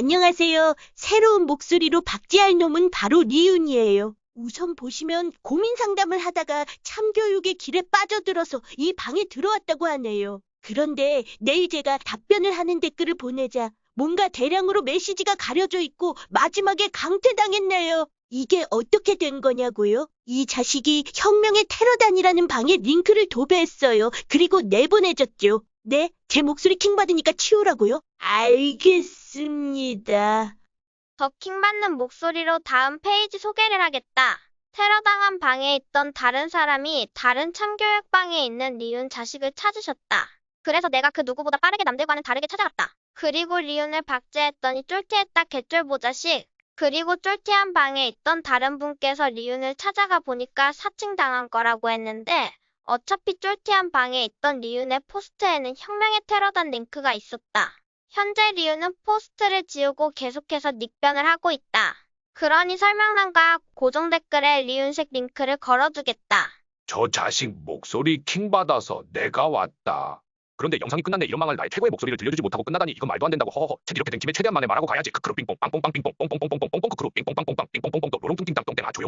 안녕하세요. 새로운 목소리로 박지할 놈은 바로 리윤이에요. 우선 보시면 고민 상담을 하다가 참교육의 길에 빠져들어서 이 방에 들어왔다고 하네요. 그런데 내일 제가 답변을 하는 댓글을 보내자 뭔가 대량으로 메시지가 가려져 있고 마지막에 강퇴당했네요. 이게 어떻게 된 거냐고요? 이 자식이 혁명의 테러단이라는 방에 링크를 도배했어요. 그리고 내보내줬죠. 네, 제 목소리 킹받으니까 치우라고요? 알겠습니다. 더 킹받는 목소리로 다음 페이지 소개를 하겠다. 테러당한 방에 있던 다른 사람이 다른 참교육방에 있는 리윤 자식을 찾으셨다. 그래서 내가 그 누구보다 빠르게 남들과는 다르게 찾아갔다. 그리고 리윤을 박제했더니 쫄티했다 개쫄보 자식. 그리고 쫄티한 방에 있던 다른 분께서 리윤을 찾아가 보니까 사칭당한 거라고 했는데 어차피 쫄티한 방에 있던 리윤의 포스트에는 혁명의 테러단 링크가 있었다. 현재 리윤은 포스트를 지우고 계속해서 닉변을 하고 있다. 그러니 설명란과 고정 댓글에 리윤색 링크를 걸어두겠다. 저 자식 목소리 킹받아서 내가 왔다. 그런데 영상이 끝났네 이런 망할 나의 최고의 목소리를 들려주지 못하고 끝나다니 이건 말도 안 된다고 허허허 책 이렇게 된 김에 최대한 만에 말하고 가야지 그 크크루 빙뽕 빵뽕빵 빙뽕 뽕뽕뽕뽕뽕뽕 크크루 그 빙뽕 빵뽕빵 빙뽕뽕뽕뽕 롱롱뚱띵땅 똥땡아 조용